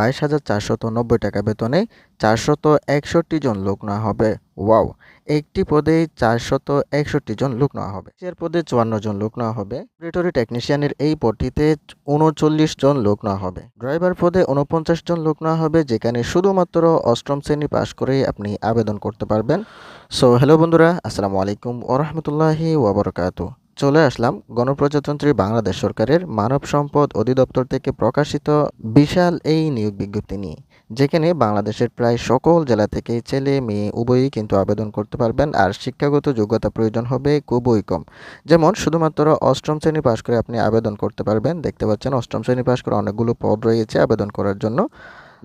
বাইশ হাজার চারশত নব্বই টাকা বেতনে চারশত একষট্টি জন লোক নেওয়া হবে। ওয়াও, একটি পদে চারশত একষট্টি জন লোক নেওয়া হবে। এর পদে চুয়ান্ন জন লোক নেওয়া হবে। অপারেটরি টেকনিশিয়ানের এই পদটিতে উনচল্লিশ জন লোক নেওয়া হবে। ড্রাইভার পদে উনপঞ্চাশ জন লোক নেওয়া হবে, যেখানে শুধুমাত্র অষ্টম শ্রেণি পাশ করেই আপনি আবেদন করতে পারবেন। সো হ্যালো বন্ধুরা, আসসালামু আলাইকুম ওরহমতুল্লাহি ওবরকাতু চলে আসলাম গণপ্রজাতন্ত্রী বাংলাদেশ সরকারের মানব সম্পদ অধিদপ্তর থেকে প্রকাশিত বিশাল এই নিয়োগ বিজ্ঞপ্তি নিয়ে, যেখানে বাংলাদেশের প্রায় সকল জেলা থেকে ছেলে মেয়ে উভয়ই কিন্তু আবেদন করতে পারবেন আর শিক্ষাগত যোগ্যতা প্রয়োজন হবে খুবই কম। যেমন, শুধুমাত্র অষ্টম শ্রেণি পাশ করে আপনি আবেদন করতে পারবেন, দেখতে পাচ্ছেন অষ্টম শ্রেণি পাশ করে অনেকগুলো পদ রয়েছে আবেদন করার জন্য।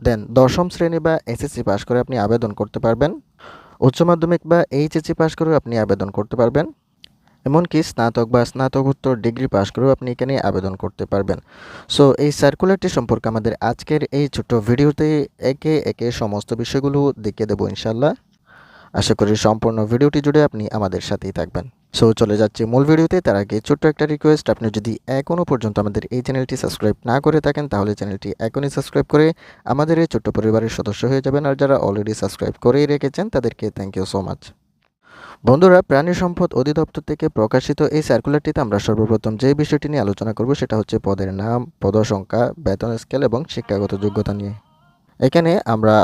দেন, দশম শ্রেণি বা এসএসসি পাশ করে আপনি আবেদন করতে পারবেন, উচ্চ মাধ্যমিক বা এইচএসসি পাশ করেও আপনি আবেদন করতে পারবেন। এমনকি স্নাতক বা স্নাতকোত্তর ডিগ্রি পাশ করেও আপনি এখানে আবেদন করতে পারবেন। সো এই সার্কুলারটি সম্পর্কে আমাদের আজকের এই ছোট্ট ভিডিওতে একে একে সমস্ত বিষয়গুলো দেখিয়ে দেবো ইনশাল্লাহ আশা করি সম্পূর্ণ ভিডিওটি জুড়ে আপনি আমাদের সাথেই থাকবেন। সো চলে যাচ্ছি মূল ভিডিওতে। তার আগে ছোট্ট একটা রিকোয়েস্ট আপনি যদি এখনও পর্যন্ত আমাদের এই চ্যানেলটি সাবস্ক্রাইব না করে থাকেন, তাহলে চ্যানেলটি এখনই সাবস্ক্রাইব করে আমাদের এই ছোট্ট পরিবারের সদস্য হয়ে যাবেন। আর যারা অলরেডি সাবস্ক্রাইব করেই রেখেছেন, তাদেরকে থ্যাংক ইউ সো মাচ বন্ধুরা, প্রাণী সম্পদ অধিদপ্তর থেকে প্রকাশিত এই সার্কুলারটিতে আমরা সর্বপ্রথম যে বিষয়টি নিয়ে আলোচনা করব সেটা হচ্ছে পদের নাম, পদসংখ্যা, বেতন স্কেল এবং শিক্ষাগত যোগ্যতা নিয়ে। এখানে আমরা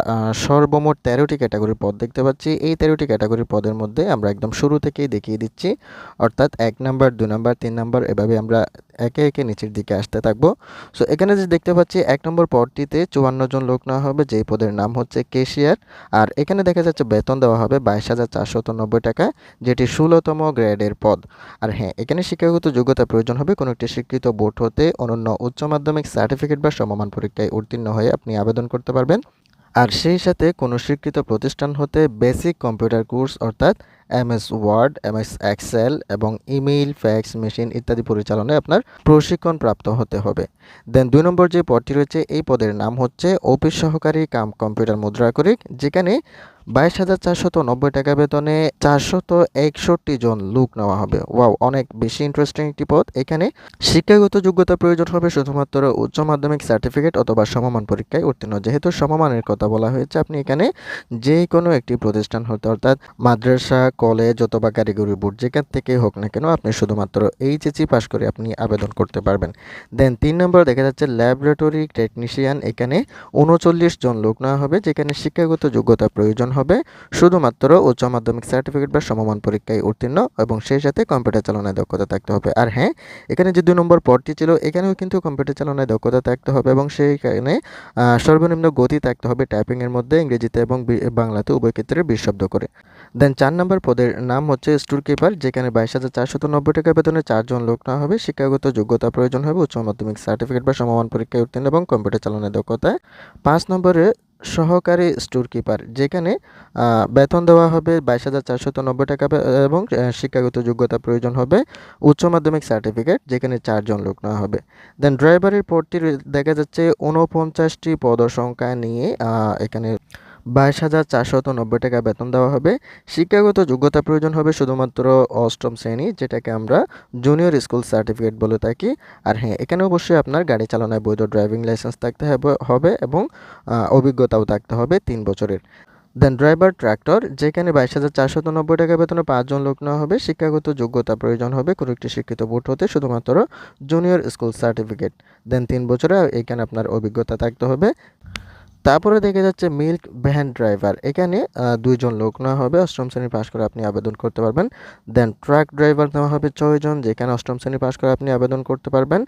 সর্বমোট তেরোটি ক্যাটাগরির পদ দেখতে পাচ্ছি। এই তেরোটি ক্যাটাগরির পদের মধ্যে আমরা একদম শুরু থেকেই দেখিয়ে দিচ্ছি। অর্থাৎ এক নাম্বার, দু নাম্বার, তিন নাম্বার এভাবে আমরা একে একে নিচের দিকে আসতে থাকব। সো এখানে যে দেখতে পাচ্ছি, এক নম্বর পদটিতে চুয়ান্ন জন লোক নেওয়া হবে, যেই পদের নাম হচ্ছে কেশিয়ার। আর এখানে দেখা যাচ্ছে বেতন দেওয়া হবে বাইশ হাজার চারশত নব্বই টাকা, যেটি ষোলোতম গ্রেডের পদ। আর হ্যাঁ এখানে শিক্ষাগত যোগ্যতা প্রয়োজন হবে। কোনো একটি স্বীকৃত বোর্ড হতে অনন্য উচ্চ মাধ্যমিক সার্টিফিকেট বা সমমান পরীক্ষায় উত্তীর্ণ হয়ে আপনি আবেদন করতে পারবেন। আর সেই সাথে কোনো স্বীকৃত প্রতিষ্ঠান হতে বেসিক কম্পিউটার কোর্স অর্থাৎ এমএস ওয়ার্ড এমএস এক্সেল এবং ইমেইল, ফ্যাক্স, মেশিন ইত্যাদি পরিচালনায় আপনার প্রশিক্ষণ প্রাপ্ত হতে হবে। দেন দুই নম্বর যে পদটি রয়েছে, এই পদের নাম হচ্ছে অফিস সহকারী কাম কম্পিউটার মুদ্রাকরিক, যেখানে বাইশ হাজার চারশত নব্বই টাকা বেতনে চারশত একষট্টি জন লোক নেওয়া হবে। ওয়াও, অনেক বেশি ইন্টারেস্টিং একটি পদ। এখানে শিক্ষাগত যোগ্যতা প্রয়োজন হবে শুধুমাত্র উচ্চ মাধ্যমিক সার্টিফিকেট অথবা সমমান পরীক্ষায় উত্তীর্ণ। যেহেতু সমমানের কথা বলা হয়েছে, আপনি এখানে যে কোনো একটি প্রতিষ্ঠান হতে অর্থাৎ মাদ্রাসা কলেজ অথবা কারিগরি বোর্ড যেখান থেকে হোক না কেন, আপনি শুধুমাত্র এইচএসি পাশ করে আপনি আবেদন করতে পারবেন। দেন তিন নম্বর দেখা যাচ্ছে ল্যাবরেটরি টেকনিশিয়ান এখানে উনচল্লিশ জন লোক নেওয়া হবে, যেখানে শিক্ষাগত যোগ্যতা প্রয়োজন হবে, শুধুমাত্র উচ্চ মাধ্যমিক সার্টিফিকেট বা সমমান পরীক্ষায় উত্তীর্ণ এবং সেই সাথে কম্পিউটার চালনায় দক্ষতা থাকতে হবে। আর হ্যাঁ এখানে যে দুই নম্বর পদটি ছিল, এখানেও কিন্তু কম্পিউটার চালনায় দক্ষতা থাকতে হবে এবং সেইখানে সর্বনিম্ন গতি থাকতে হবে টাইপিংয়ের মধ্যে ইংরেজিতে এবং বাংলাতে উভয় ক্ষেত্রে বিশ শব্দ করে। দেন চার নম্বর পদের নাম হচ্ছে স্টোর কিপার, যেখানে বাইশ হাজার চারশত নব্বই টাকা বেতনে চারজন লোক নেওয়া হবে। শিক্ষাগত যোগ্যতা প্রয়োজন হবে, উচ্চ মাধ্যমিক সার্টিফিকেট বা সমমান পরীক্ষায় উত্তীর্ণ এবং কম্পিউটার চালানোর দক্ষতায়। পাঁচ নম্বরে সহকারী স্টোর কিপার, যেখানে বেতন দেওয়া হবে বাইশ হাজার চারশত নব্বই টাকা এবং শিক্ষাগত যোগ্যতা প্রয়োজন হবে, উচ্চ মাধ্যমিক সার্টিফিকেট, যেখানে চারজন লোক নেওয়া হবে। দেন ড্রাইভারের পদটি দেখা যাচ্ছে ঊনপঞ্চাশটি পদসংখ্যা নিয়ে এখানে বাইশ হাজার চারশত নব্বই টাকা বেতন দেওয়া হবে। শিক্ষাগত যোগ্যতা প্রয়োজন হবে শুধুমাত্র অষ্টম শ্রেণি, যেটাকে আমরা জুনিয়র স্কুল সার্টিফিকেট বলে থাকি। আর হ্যাঁ এখানে অবশ্যই আপনার গাড়ি চালানোয় বৈধ ড্রাইভিং লাইসেন্স থাকতে হবে এবং অভিজ্ঞতাও থাকতে হবে তিন বছরের। দেন ড্রাইভার ট্র্যাক্টর যেখানে বাইশ হাজার চারশত নব্বই টাকা বেতনে পাঁচজন লোক নেওয়া হবে, শিক্ষাগত যোগ্যতা প্রয়োজন হবে, কোনো একটি শিক্ষিত বোর্ড হতে শুধুমাত্র জুনিয়র স্কুল সার্টিফিকেট দেন তিন বছরে এখানে আপনার অভিজ্ঞতা থাকতে হবে। তারপরে দেখা যাচ্ছে মিল্ক ভ্যান ড্রাইভার এখানে দুইজন লোক নেওয়া হবে। অষ্টম শ্রেণি পাশ করে আপনি আবেদন করতে পারবেন। দেন ট্রাক ড্রাইভার নেওয়া হবে ছয়জন, যেখানে অষ্টম শ্রেণি পাশ করে আপনি আবেদন করতে পারবেন।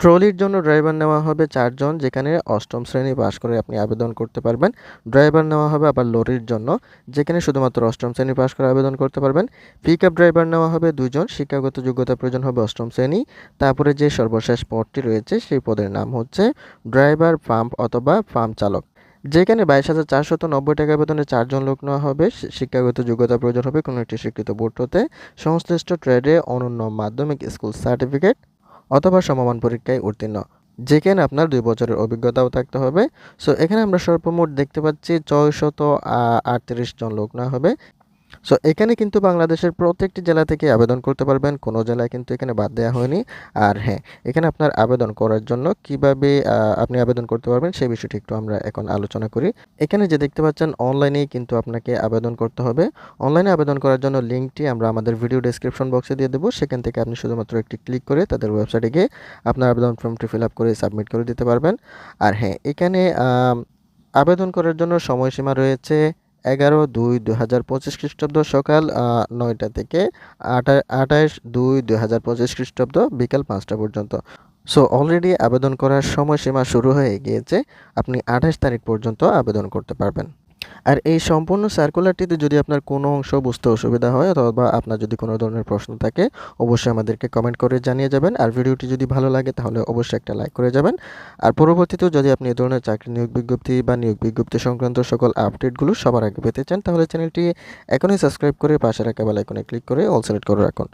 ট্রলির জন্য ড্রাইভার নেওয়া হবে চারজন, যেখানে অষ্টম শ্রেণি পাস করে আপনি আবেদন করতে পারবেন। ড্রাইভার নেওয়া হবে আবার লরির জন্য, যেখানে শুধুমাত্র অষ্টম শ্রেণি পাশ করে আবেদন করতে পারবেন। পিক আপ ড্রাইভার নেওয়া হবে দুজন, শিক্ষাগত যোগ্যতা প্রয়োজন হবে অষ্টম শ্রেণি। তারপরে যে সর্বশেষ পদটি রয়েছে, সেই পদের নাম হচ্ছে ড্রাইভার, পাম্প অথবা পাম্প চালক। যেখানে বাইশ হাজার চারশত নব্বই টাকা বেতনে চারজন লোক নেওয়া হবে শিক্ষাগত যোগ্যতা প্রয়োজন হবে কোনো একটি স্বীকৃত বোর্ড হতে। সংশ্লিষ্ট ট্রেডে অনন্য মাধ্যমিক স্কুল সার্টিফিকেট অথবা সমমান পরীক্ষায় উত্তীর্ণ। যেখানে আপনার দুই বছরের অভিজ্ঞতাও থাকতে হবে। সো এখানে আমরা সর্বমোট দেখতে পাচ্ছি ছয়শত আটত্রিশ জন লোক না হবে। সো এখানে কিন্তু বাংলাদেশের প্রত্যেকটি জেলা থেকে আবেদন করতে পারবেন। কোনো জেলায় কিন্তু এখানে বাদ দেওয়া হয়নি। আর হ্যাঁ এখানে আপনার আবেদন করার জন্য কীভাবে আপনি আবেদন করতে পারবেন সেই বিষয়টি একটু আমরা এখন আলোচনা করি। এখানে যে দেখতে পাচ্ছেন, অনলাইনেই কিন্তু আপনাকে আবেদন করতে হবে। অনলাইনে আবেদন করার জন্য লিঙ্কটি আমরা আমাদের ভিডিও ডেসক্রিপশন বক্সে দিয়ে দেবো। সেখান থেকে আপনি শুধুমাত্র একটি ক্লিক করে তাদের ওয়েবসাইটে গিয়ে আপনার আবেদন ফর্মটি ফিল আপ করে সাবমিট করে দিতে পারবেন। আর হ্যাঁ এখানে আবেদন করার জন্য সময়সীমা রয়েছে এগারো দুই দু হাজার পঁচিশ খ্রিস্টাব্দ সকাল নয়টা থেকে আটা, আঠাশ দুই দু হাজার পঁচিশ খ্রিস্টাব্দ বিকাল পাঁচটা পর্যন্ত। সো অলরেডি আবেদন করার সময়সীমা শুরু হয়ে গিয়েছে। আপনি আঠাশ তারিখ পর্যন্ত আবেদন করতে পারবেন। আর এই সম্পূর্ণ সার্কুলারটিতে যদি আপনার কোনো অংশ বুঝতে অসুবিধা হয় অথবা আপনার যদি কোনো ধরনের প্রশ্ন থাকে, অবশ্যই আমাদেরকে কমেন্ট করে জানিয়ে যাবেন। আর ভিডিওটি যদি ভালো লাগে তাহলে অবশ্যই একটা লাইক করে যাবেন। আর পরবর্তীতেও যদি আপনি এ ধরনের চাকরি নিয়োগ বিজ্ঞপ্তি বা নিয়োগ বিজ্ঞপ্তি সংক্রান্ত সকল আপডেটগুলো সবার আগে পেতে চান, তাহলে চ্যানেলটি এখনই সাবস্ক্রাইব করে পাশে রাখা বেল আইকনে ক্লিক করে অল সিলেক্ট করে রাখুন।